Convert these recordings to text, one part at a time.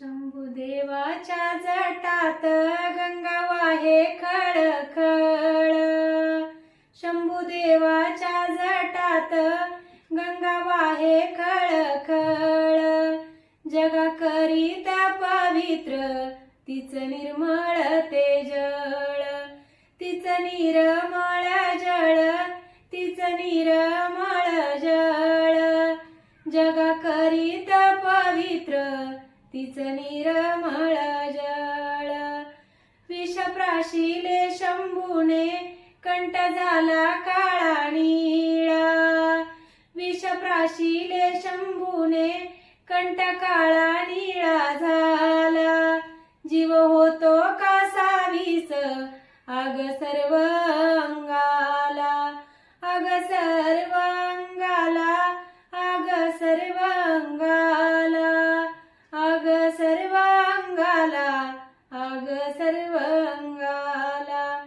शंभुदेवाच्या जटात गंगा वाहे खळखळ. शंभुदेवाच्या जटात गंगा वाहे खळखळ. जगा करीता पवित्र तिच निर्मळ ते जळ तिच निरमळ जळ तिच निरमळ जळ. जगा करीता पवित्र तिच निरमळ जळ. विषप्राशिले शंभूने कंठ झाला काळा निळा. विषप्राशिले शंभूने कंठ काळा निळा झाला. जीव होतो कासावीस आग सर्व आग सर्व अंगाला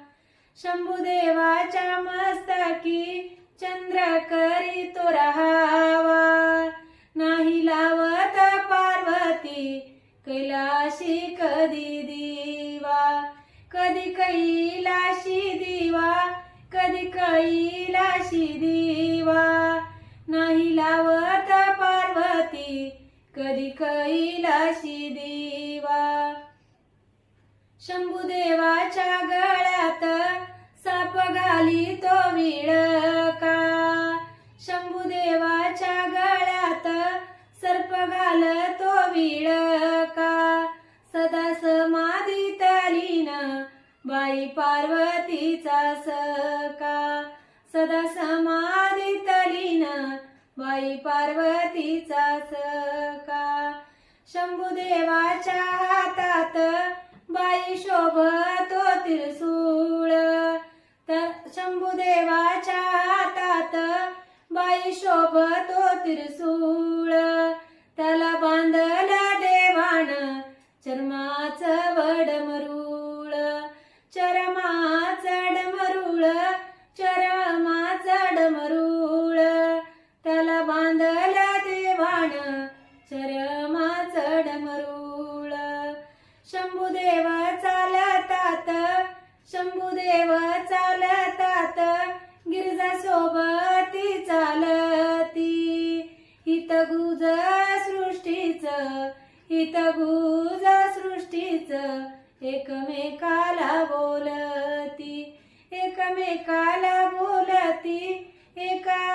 शंभुदेवाच्या मस्तकी चंद्र करी तो राहावा. नाही लावत पार्वती कैलाशी कधी दिवा. कधी कैलाशी दिवा कधी कैलाशी दिवा. नाही लावत पार्वती कधी कैलाशी दिवा. शंभुदेवाच्या गळ्यात साप घाली तो विळका शंभुदेवाच्या गळ्यात सर्प घाल तो विळका सदा समाधी लीन बाई पार्वतीचा सका सदा समाधी लीन बाई पार्वतीचा सका शंभुदेवाच्या हातात शोभतो त्रिसूळ त्याला बांधला देवान चर्माच वडमरूळ. चरमाच डमरूळ चरमाच डमरूळ त्याला बांधला देवान चरमाच डमरूळ शंभुदेव चालतात शंभुदेव चालतात गिरजा सोबत हित गुज सृष्टीच एकमेकाला बोलती. एकमेकाला बोलती. एका